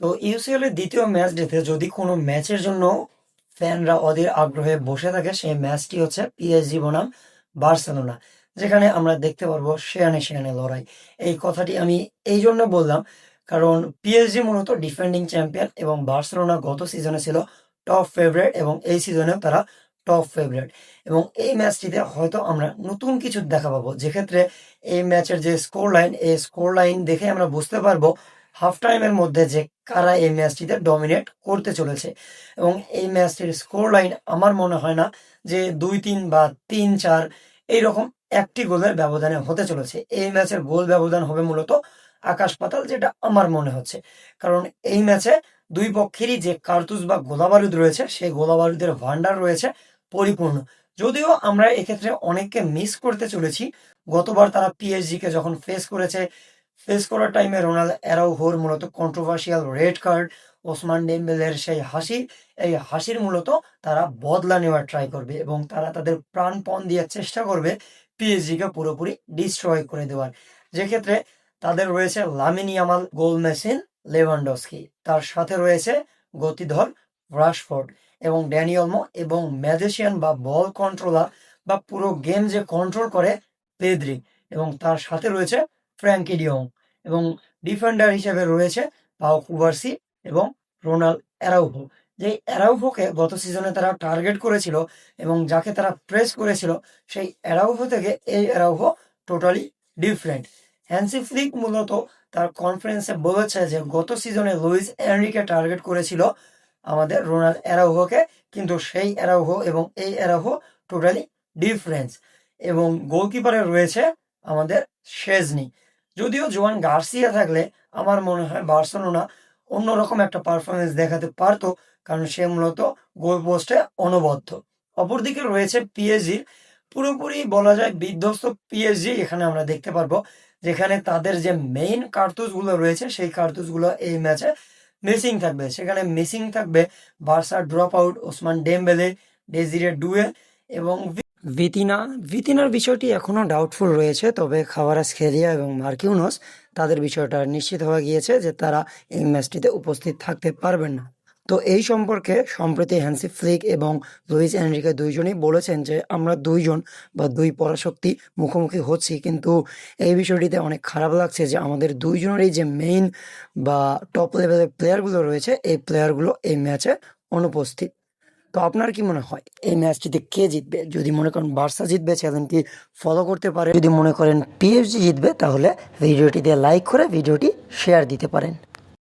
তো ইউসিএল এর দ্বিতীয় ম্যাচ ডেতে যদি কোনো ম্যাচের জন্য ফ্যানরা অধীর আগ্রহে বসে থাকে, সেই ম্যাচটি হচ্ছে পিএসজি বনাম বার্সেলোনা, যেখানে আমরা দেখতে পারব শেয়ানে শেয়ানে লড়াই। এই কথাটি আমি এই জন্য বললাম, কারণ পিএসজি মূলত ডিফেন্ডিং চ্যাম্পিয়ন এবং বার্সেলোনা গত সিজনে ছিল টপ ফেভারিট এবং এই সিজনেও তারা টপ ফেভারিট এবং এই ম্যাচটিতে হয়তো আমরা নতুন কিছু দেখা পাবো। যেক্ষেত্রে এই ম্যাচের যে স্কোর লাইন এই স্কোর লাইন দেখে আমরা বুঝতে পারব হাফ টাইমের মধ্যে যে কারা এই ম্যাচটিতে ডমিনেট করতে চলেছে। এবং এই ম্যাচটির স্কোর লাইন আমার মনে হয় না যে দুই, তিন বা তিন, চার এইরকম একটি গোলের ব্যবধানে হতে চলেছে। এই ম্যাচের গোল ব্যবধান হবে মূলত আকাশ পাতাল, যেটা আমার মনে হচ্ছে। কারণ এই ম্যাচে দুই পক্ষেরই যে কার্তুজ বা গোলাবারুদ রয়েছে, সেই গোলাবারুদের ভান্ডার রয়েছে পরিপূর্ণ। যদিও আমরা এক্ষেত্রে অনেককে মিস করতে চলেছি। গতবার তারা পিএসজি কে যখন ফেস করেছে ফেস করার টাইমে রোনাল্ড অ্যারাউহোর মূলত কন্ট্রোভার্সিয়াল রেড কার্ড ওসমান ডেম্বেলের সেই হাসি। এই হাসির মূলত তারা বদলা নেওয়ার ট্রাই করবে এবং তারা তাদের প্রাণপণ দিয়ে চেষ্টা করবে পিএসজি কে পুরোপুরি ডিস্ট্রয় করে দেওয়ার। যেক্ষেত্রে তাদের রয়েছে লামিনিয়ামাল গোল মেশিন লেভানডস্কি তার সাথে রয়েছে গতিধর রাশফোর্ড এবং ড্যানিয়লমো এবং ম্যাজিশিয়ান বা বল কন্ট্রোলার বা পুরো গেম যে কন্ট্রোল করে পেদ্রি এবং তার সাথে রয়েছে ফ্র্যাঙ্কি ডিয়ং এবং ডিফেন্ডার হিসেবে রয়েছে পাও কুভার্সি এবং রোনাল অ্যারাউভো যে অ্যারাউভোকে গত সিজনে তারা টার্গেট করেছিল এবং যাকে তারা প্রেস করেছিল, সেই অ্যারাউভো থেকে এই Araujo totally different. Hansi Flick মূলত তার কনফারেন্সে বলেছে যে, গত সিজনে লুইস এনরিকে টার্গেট করেছিল আমাদের রোনাল অ্যারাউভোকে কিন্তু সেই অ্যারাউভো এবং এই অ্যারাউভো টোটালি ডিফারেন্স এবং গোলকিপারে রয়েছে আমাদের শেজনি। যদিও জোয়ান গার্সিয়া থাকলে আমার মনে হয় বার্সেলোনা অন্যরকম একটা পারফরমেন্স দেখাতে পারতো, কারণ সে মূলত গোল পোস্টে অনবদ্য। অপরদিকে রয়েছে পিএসজির পুরোপুরি বলা যায় বিধ্বস্ত পিএসজি এখানে আমরা দেখতে পারব যেখানে তাদের যে মেইন কার্তুজগুলো রয়েছে, সেই কার্তুজগুলো এই ম্যাচে মিসিং থাকবে। সেখানে মিসিং থাকবে Barca drop out Ousmane Dembele Desire Doue এবং ভিতিনা, ভিতিনার বিষয়টি এখনও ডাউটফুল রয়েছে, তবে খাওয়ারাস খেলিয়া এবং মার্কিউনস তাদের বিষয়টা নিশ্চিত হয়ে গিয়েছে যে তারা এই ম্যাচটিতে উপস্থিত থাকতে পারবেন না। তো এই সম্পর্কে সম্প্রতি হ্যান্সি ফ্লিক এবং লুইস এনরিকে দুইজনই বলেছেন যে, আমরা দুইজন বা দুই পরাশক্তি মুখোমুখি হচ্ছি, কিন্তু এই বিষয়টিতে অনেক খারাপ লাগছে যে আমাদের দুইজনেরই যে মেইন বা টপ লেভেলের প্লেয়ারগুলো রয়েছে, এই প্লেয়ারগুলো এই ম্যাচে অনুপস্থিত তো আপনার কি মনে হয়? এই ম্যাচটিতে কে জিতবে? যদি মনে করেন বার্সা জিতবে চ্যানেলটি ফলো করতে পারে। যদি মনে করেন পিএফজি জিতবে, তাহলে ভিডিওটিতে লাইক করে ভিডিওটি শেয়ার দিতে পারেন।